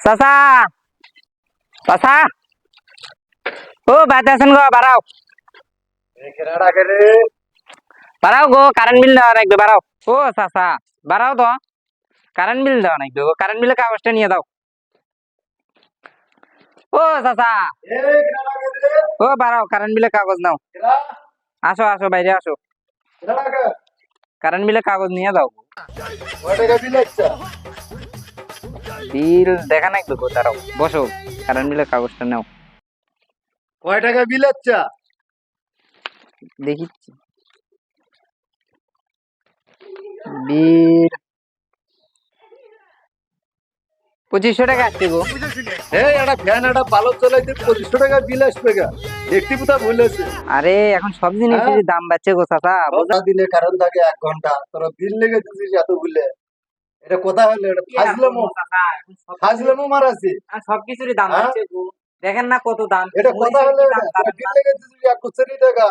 চাচা চাচা। ও বাইতে আছেন গো বাড়াও বাড়াও গো কারেন্ট বিল দেওয়া লাগবে বাড়াও ও, চাচা বাড়াও তো কারেন্ট বিল দেওয়া লাগবে গো। কারেন্ট বিলের কাগজটা নিয়ে দাও ও চাচা। ও বাড়াও কারেন্ট বিলের কাগজ নাও। আসো আসো বাইরে আসো। কারেন্ট বিলের কাগজ নিয়ে দাও বিল দেখা লাগবে গো তারাও। বসো কারেন্ট বিলের কাগজটা নাও। কয় টাকা বিল আচ্ছা দেখিচ্ছি। বিল পঁচিশশো টাকা আসছে গো। এই একটা ফ্যান একটা বালক চালাইতে পঁচিশশো টাকা বিল আসবে গা। দেখতে কোথা ভুলেছে আরে এখন সব জিনিসেরই দাম বাড়ছে গো চাচা বোঝা। দিলে কারণ থাকে এক ঘণ্টা। তোরা বিল লেগে দিছিস এত ভুলে। এটা কোথা হলো এটা ফাজলামো। ফাজলামো মারাছি সবকিছুরই দাম হ্যাঁ? বাড়ছে গো। দেখেন না কত দাম। এটা কথা হলো? বিল লেগে দিছিস এক কোটি টাকা।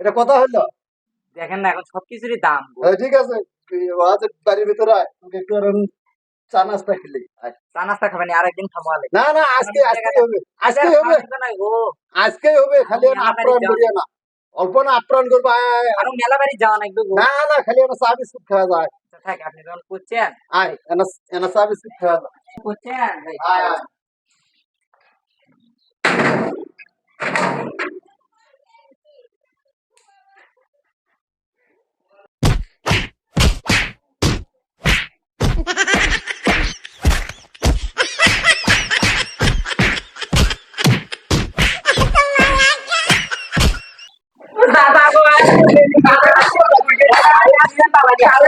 এটা কথা হলো? দেখেন না এখন সবকিছুরই দাম হ্যাঁ, ঠিক আছে। তুই আজ বাড়ির ভিতরে একটু আর চা নাস্তা খেলি আয়। চা নাস্তা খাবেন আরেকদিন খাবো আলে না না আজকে আজকে হবে আজকে হবে গো আজকে হবে খালি আমি আপ্রাণ আমার করিয়া না অল্প না আপ্রাণ করবো আয়, আয়, আয়। আরো মেলা বাড়ি যাওয়া লাগবে গো না না খালি একটা চা বিস্কুট খাওয়া যায় আচ্ছা, থাক আপনি যখন করছেন আয় এনা এনা চা বিস্কুট খাওয়া যায় করছেন ভাই। আয় আয়